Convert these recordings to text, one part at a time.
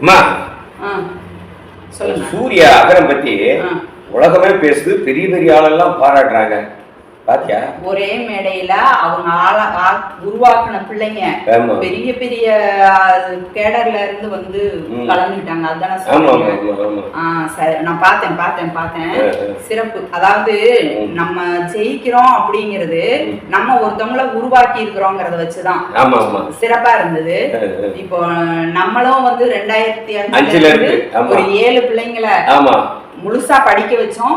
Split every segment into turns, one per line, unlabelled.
அம்மா சூர்யா அகரம் பத்தி. உலகமே பேசுது பெரிய பெரிய ஆளெல்லாம் பாராட்டுறாங்க பாத்தியா
ஒரே மேடையில அவங்க ஆள உருவாக்குன பிள்ளைங்க. பெரிய பெரிய கேடர்ல இருந்து வந்து. கலந்துட்டாங்க சரி நான் பார்த்தேன் பார்த்தேன் பார்த்தேன். சிறப்பு அதாவது. நம்ம ஜெயிக்கிறோம் அப்படிங்கிறது. நம்ம ஒருத்தவங்கள உருவாக்கி இருக்கிறோங்கிறத வச்சுதான் சிறப்பா இருந்தது. இப்போ நம்மளும் வந்து ரெண்டாயிரத்தி
அஞ்சுல இருந்து, ஆமா.
ஒரு ஏழு பிள்ளைங்களை முழுசா படிக்க வச்சோம்.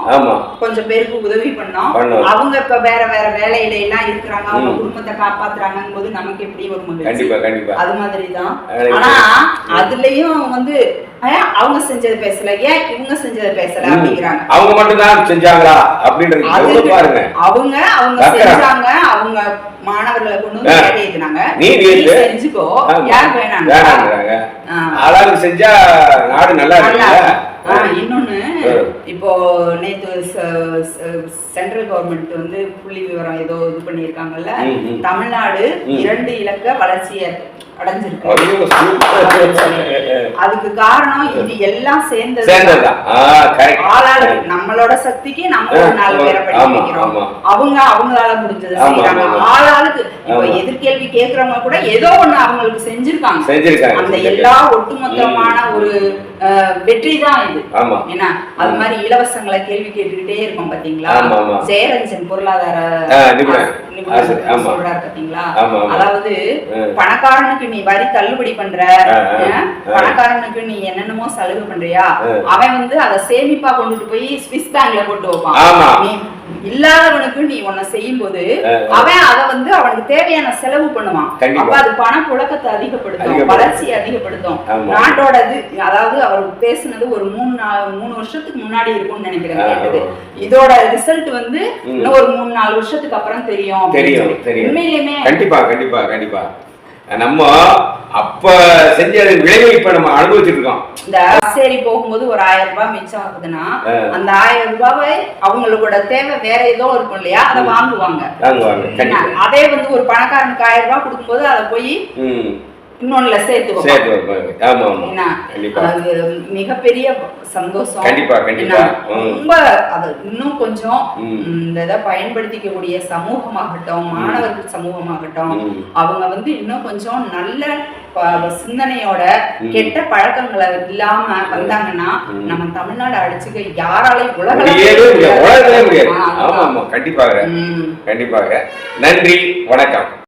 கொஞ்சம் பேருக்கு உதவி பண்ணோம். அவங்க இப்ப வேற வேற வேலையில எல்லாம் இருக்கிறாங்க. அவங்க. குடும்பத்தை காப்பாத்துறாங்க போது நமக்கு எப்படி ஒரு மகிழ்ச்சி?
கண்டிப்பா கண்டிப்பா.
அது மாதிரிதான். ஆனா அதுலயும் வந்து அவங்க செஞ்சதை பேசல? ஏன் இவங்க செஞ்சதை பேசல. அப்படிங்கிறாங்க.
அவங்க மட்டும் தான் செஞ்சாங்களா அப்படின்றது பாருங்க.
அவங்க அவங்க. செஞ்சாங்க. அவங்க மாணவர்களை கொண்டு வந்து. வேலை எழுதினாங்க.
நீ.
செஞ்சுக்கோ. யார்
வேணாங்கிறாங்க ஆளாளுக்கு செஞ்சா நாடு நல்லா இருக்குல்ல?
இன்னொன்னு. இப்போ நேத்து சென்ட்ரல் கவர்மெண்ட் வந்து புள்ளி விவரம் ஏதோ இது
ம்.
தமிழ்நாடு. இரண்டு இலக்க வளர்ச்சியை அடைஞ்சிருக்கு. அதுக்கு காரணம் இது எல்லாம் சேர்ந்தது ஆளாளு நம்மளோட சக்திக்கு நம்ம நாலு பேரை படிக்க
ஆமா,
வைக்கிறோம்
ஆமா.
அவங்க அவங்களால முடிஞ்சதை செய்யறாங்க. ஆளாளுக்கு இப்ப. எதிர்கேள்வி கேக்குறவங்க கூட ஏதோ ஒண்ணு அவங்களுக்கு செஞ்சிருக்காங்க
செஞ்சிருக்காங்க.
அந்த எல்லா ஒட்டுமொத்தமான ஒரு வெற்றி தான் இது. ஏன்னா அது மாதிரி இலவசங்களை கேள்வி கேட்டுக்கிட்டே இருக்கோம் பாத்தீங்களா. ஜெயரஞ்சன் பொருளாதார. சொல்றாரு பாத்தீங்களா. அதாவது. பணக்காரனுக்கு நீ வரி தள்ளுபடி பண்ற. பணக்காரனுக்கு நீ என்னென்னமோ சலுகை பண்றியா. அவன் வந்து அதை சேமிப்பா கொண்டுட்டு போய் ஸ்விஸ் பேங்க்ல போட்டு வைப்பான். இல்லாதவனுக்கு நீ உன்னை செய்யும் போது. அவன் அதை வந்து அவனுக்கு தேவையான செலவு பண்ணுவான். அப்ப அது பண புழக்கத்தை அதிகப்படுத்தும். வளர்ச்சியை அதிகப்படுத்தும். நாட்டோட இது அதாவது அவர் பேசுனது ஒரு மூணு மூணு வருஷத்துக்கு முன்னாடி இருக்கும்னு நினைக்கிறேன். இதோட ரிசல்ட் வந்து. இன்னும் ஒரு மூணு நாலு வருஷத்துக்கு அப்புறம் தெரியும்.
தெரியும்
உண்மையிலுமே
கண்டிப்பா கண்டிப்பா கண்டிப்பா நம்ம அப்ப செஞ்சது விளைவை இப்ப நம்ம அனுபவிச்சுட்டு இருக்கோம்.
இந்த சரி போகும்போது ஒரு ஆயிரம் ரூபாய் மிச்சம் ஆகுதுன்னா. அந்த ஆயிரம் ரூபாவை அவங்களோட தேவை வேற ஏதோ இருக்கும் இல்லையா? அதை. வாங்குவாங்க. அதே வந்து ஒரு பணக்காரனுக்கு ஆயிரம் ரூபாய் கொடுக்கும்போது அதை போய் இன்னொன்னுல சேர்த்து.
சேர்த்து ஆமா ஆமா? கண்டிப்பா.
அது மிகப்பெரிய சந்தோஷம்.
கண்டிப்பா, கண்டிப்பா.
ரொம்ப அது இன்னும் கொஞ்சம் இந்த இதை பயன்படுத்திக்கக்கூடிய சமூகமாகட்டும் மாணவர்கள் சமூகமாகட்டும். அவங்க வந்து இன்னும் கொஞ்சம் நல்ல சிந்தனையோட. கெட்ட பழக்கங்களை இல்லாம வந்தாங்கன்னா. நம்ம தமிழ்நாடு அடிச்சுக்க யாராலையும் உலக
முடியவே முடியாது. உலகத்திலே முடியாது.
ஆ,
ஆமா. ஆமா கண்டிப்பாக. கண்டிப்பாக. நன்றி. வணக்கம்.